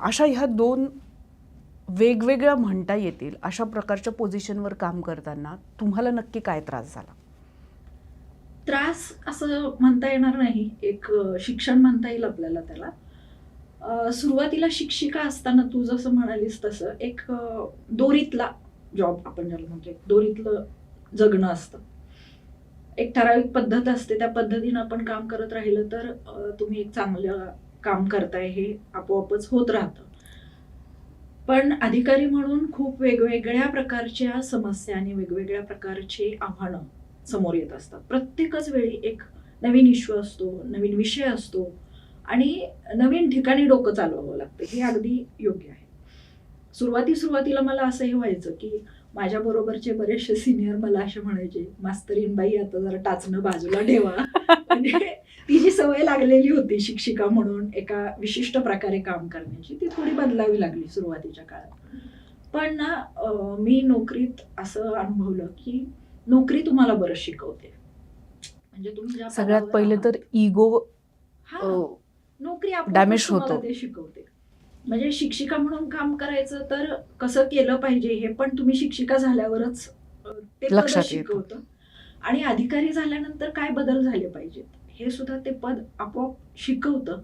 अशा ह्या दोन वेगवेगळ्या म्हणता येतील अशा प्रकारच्या पोझिशनवर काम करताना तुम्हाला नक्की काय त्रास झाला? त्रास असं म्हणता येणार नाही. एक शिक्षण म्हणता येईल आपल्याला त्याला. सुरुवातीला शिक्षिका असताना तू जसं म्हणालीस तसं एक दोरीतला जॉब आपण ज्याला म्हणतो एक दोरीतलं जगणं असतं. एक ठराविक पद्धत असते. त्या पद्धतीनं आपण काम करत राहिलं तर तुम्ही एक चांगलं काम करताय हे आपोआपच होत राहतं. पण अधिकारी म्हणून खूप वेगवेगळ्या प्रकारच्या समस्या आणि वेगवेगळ्या प्रकारचे आव्हानं समोर येत असतात. प्रत्येकच वेळी एक नवीन इश्यू असतो नवीन विषय असतो आणि नवीन ठिकाणी डोकं चालवावं लागतं. हे अगदी योग्य आहे. सुरुवाती सुरुवातीला मला असं हे व्हायचं की माझ्या बरोबरचे बरेचसे सिनियर मला असे म्हणायचे मास्तरीन बाई आता जरा टाचणं बाजूला ठेवा. म्हणजे लागलेली होती शिक्षिका म्हणून एका विशिष्ट प्रकारे काम करण्याची. ती थोडी बदलावी लागली सुरुवातीच्या काळात. पण ना मी नोकरीत असं अनुभवलं की नोकरी तुम्हाला बरं शिकवते. म्हणजे तुम्ही सगळ्यात पहिले तर इगो हा, नोकरी तुम्हाला होतो. ते शिकवते. म्हणजे शिक्षिका म्हणून काम करायचं तर कसं केलं पाहिजे हे पण तुम्ही शिक्षिका झाल्यावरच ते लक्षात. शिकवतं. आणि अधिकारी झाल्यानंतर काय बदल झाले पाहिजेत? हे सुद्धा ते पद आपोआप शिकवतं.